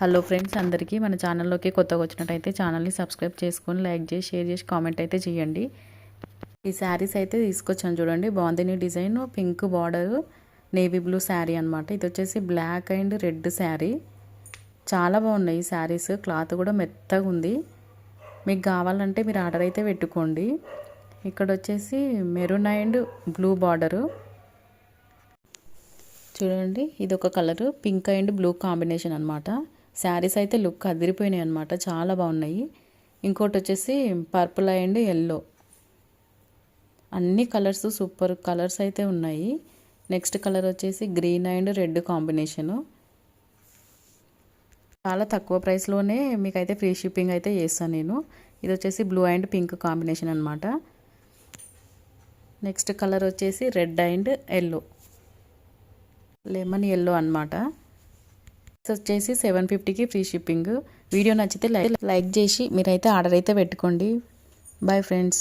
Hello friends అందరికీ మన ఛానల్లోకి కొత్తగా వచ్చినట్టయితే ఛానల్ని సబ్స్క్రైబ్ చేసుకొని లైక్ చేసి షేర్ చేసి కామెంట్ అయితే చేయండి. ఈ శారీస్ అయితే తీసుకొచ్చాను చూడండి. బాగుంది design. Pink border navy blue sari అనమాట ఇది వచ్చేసి బ్లాక్ అండ్ రెడ్ శారీ. చాలా బాగున్నాయి ఈ శారీస్. క్లాత్ కూడా మెత్తగా ఉంది. మీకు కావాలంటే మీరు ఆర్డర్ అయితే పెట్టుకోండి. ఇక్కడ వచ్చేసి మెరూన్ అండ్ బ్లూ బార్డరు. చూడండి ఇది ఒక colour. Pink and blue combination అనమాట శారీస్ అయితే లుక్ అదిరిపోయినాయి అనమాట చాలా బాగున్నాయి. ఇంకోటి వచ్చేసి పర్పుల్ అండ్ ఎల్లో. అన్ని కలర్స్ సూపర్ కలర్స్ అయితే ఉన్నాయి. నెక్స్ట్ కలర్ వచ్చేసి గ్రీన్ అండ్ రెడ్ కాంబినేషను. చాలా తక్కువ ప్రైస్లోనే మీకైతే ఫ్రీ షిప్పింగ్ అయితే చేస్తాను నేను. ఇది వచ్చేసి బ్లూ అండ్ పింక్ కాంబినేషన్ అనమాట నెక్స్ట్ కలర్ వచ్చేసి red and yellow. Lemon yellow అనమాట వచ్చేసి సెవెన్ ఫిఫ్టీకి ఫ్రీ షిప్పింగ్ వీడియో నచ్చితే లైక్ లైక్ చేసి మీరైతే ఆర్డర్ అయితే పెట్టుకోండి. Bye friends